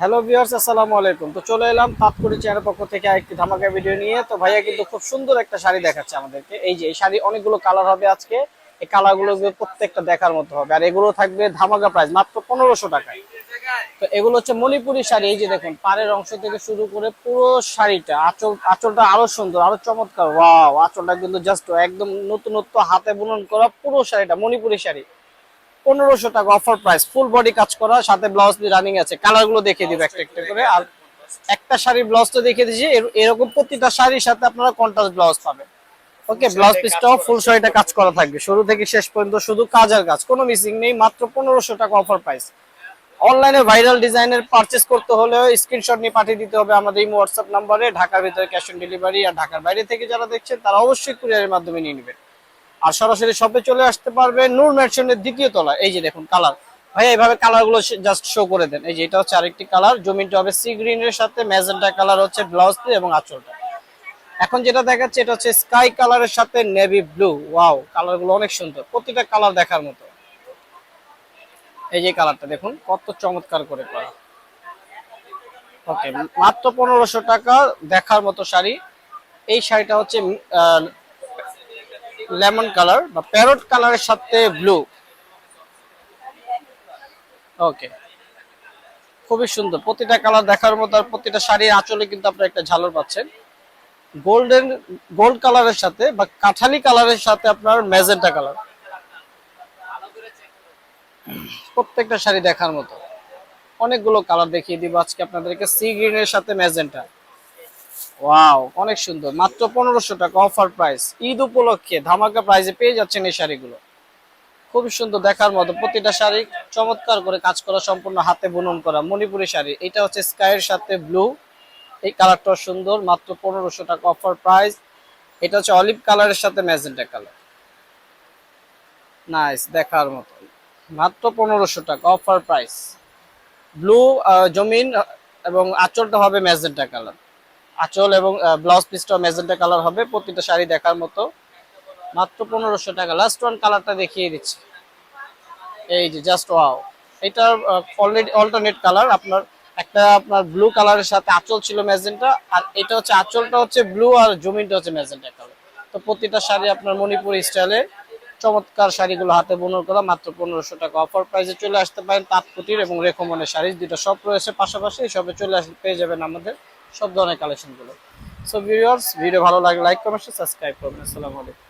Hello viewers, আসসালামু আলাইকুম। তো চলে এলাম তাৎপরি চ্যানেল পক্ষ থেকে একটি ধামাকা ভিডিও নিয়ে। তো ভাইয়া কিন্তু খুব সুন্দর একটা শাড়ি দেখাচ্ছে আমাদেরকে। এই যে, এই শাড়ি অনেকগুলো কালার হবে আজকে। এই কালারগুলো প্রত্যেকটা দেখার মতো হবে। আর এগুলো থাকবে ধামাকা প্রাইস মাত্র পনেরোশো টাকায়। তো এগুলো হচ্ছে মণিপুরি শাড়ি। এই যে দেখুন, পাড়ের অংশ থেকে শুরু করে পুরো শাড়িটা, আঁচল, আঁচলটা আরও সুন্দর, আরও চমৎকার। ওয়াও, আঁচলটা কিন্তু জাস্ট একদম নতুনত্ব হাতে বুনন করা পুরো শাড়িটা, মণিপুরি শাড়ি। পনেরোশো টাকা অফার প্রাইস ফুল বডি কাজ করা সাথে ব্লাউজ রানিং আছে। কালারগুলো দেখিয়ে দিবে একটা একটা করে। আর একটা শাড়ির ব্লাউজ তো দেখিয়ে এর- এরকম প্রতিটা শাড়ির সাথে আপনারা কন্ট্রাস্ট ব্লাউজ পাবেন। ওকে ব্লাউজ পিসটাও ফুল শাড়িটা কাজ করা থাকবে। শুরু থেকে শেষ পর্যন্ত শুধু কাজ আর কাজ কোনো মিসিং নেই মাত্র পনেরোশো টাকা অফার প্রাইস অনলাইনে ভাইরাল ডিজাইনের পারচেস করতে হলেও স্ক্রিনশট নিয়ে পাঠিয়ে দিতে হবে আমাদের এই হোয়াটসঅ্যাপ নাম্বারে ঢাকার ভিতরে ক্যাশ অন ডেলিভারি আর ঢাকার বাইরে থেকে যারা দেখছেন তারা অবশ্যই কুরিয়ারের মাধ্যমে নিয়ে নেবেন। আর সরাসরি শপে চলে আসতে পারবে নূর ম্যানশনের দ্বিতীয় তলা। এই যে দেখুন কালার। ভাই এইভাবে কালারগুলো জাস্ট শো করে দেন। এই যে এটা হচ্ছে আরেকটি কালার। জমিনটা হবে সি গ্রিন এর সাথে ম্যাজেন্টা কালার হচ্ছে ব্লাউজ এবং আঁচলটা। এখন যেটা দেখাচ্ছে, এটা হচ্ছে স্কাই কালারের সাথে নেভি ব্লু ওয়াও কালারগুলো অনেক সুন্দর। প্রতিটা কালার দেখার মতো। এই যে কালারটা দেখুন, কত চমৎকার করে করা। ওকে মাত্র পনেরোশো টাকা দেখার মতো শাড়ি। এই শাড়িটা হচ্ছে লেমন কালার বা প্যারট কালারের সাথে ব্লু। ওকে। খুবই সুন্দর। প্রতিটা কালার দেখার মতো আর প্রতিটা শাড়ির আঁচলে কিন্তু আপনারা একটা ঝালর পাচ্ছেন। গোল্ডেন, গোল্ড কালারের সাথে বা কাঠালি কালারের সাথে আপনার ম্যাজেন্টা কালার। প্রত্যেকটা শাড়ি দেখার মতো। অনেকগুলো কালার দেখিয়ে দিব আজকে আপনাদেরকে। সি গ্রিনের সাথে ম্যাজেন্টা। ওয়াও অনেক সুন্দর। মাত্র পনেরোশো টাকা অফার প্রাইস ঈদ উপলক্ষে ধামাকা প্রাইসে পেয়ে যাচ্ছেন এই শাড়িগুলো। খুবই সুন্দর দেখার মতো প্রতিটা শাড়ি চমৎকার করে কাজ করা, সম্পূর্ণ হাতে বুনন করা মণিপুরি শাড়ি। এটা হচ্ছে স্কাইয়ের সাথে ব্লু এই কালারটা সুন্দর, মাত্র পনেরোশো টাকা অফার প্রাইস এটা হচ্ছে অলিভ কালারের সাথে ম্যাজেন্টা কালার নাইস দেখার মতো। মাত্র পনেরোশো টাকা অফার প্রাইস ব্লু জমিন এবং আঁচলটা হবে ম্যাজেন্টা কালার আঁচল এবং ব্লাউজ পিসটা ম্যাজেন্টা কালার হবে, প্রতিটা শাড়ি দেখার মতো। মাত্র পনেরোশো টাকা। লাস্ট ওয়ান কালারটা দেখিয়ে দিচ্ছি। এই যে জাস্ট ওয়াও এটার অলরেডি অল্টারনেট কালার আপনার, একটা আপনার ব্লু কালারের সাথে আঁচল ছিল ম্যাজেন্টা, আর এটা হচ্ছে, আঁচলটা হচ্ছে ব্লু আর জমিনটা হচ্ছে ম্যাজেন্টা কালার তো প্রতিটা শাড়ি আপনার মণিপুরি স্টাইলে চমৎকার শাড়িগুলো হাতে বুনর করা মাত্র পনেরোশো টাকা। অফার প্রাইসে চলে আসতে পারেন তাঁতকুটির এবং রেখমনের শাড়ি। দুটো সব রয়েছে পাশাপাশি সবে চলে আসলে পেয়ে যাবেন আমাদের সব ধরনের কালেকশনগুলো সো ভিউয়ার্স ভিডিও ভালো লাগে লাইক কমেন্ট সাবস্ক্রাইব করবেন। আসসালামু আলাইকুম।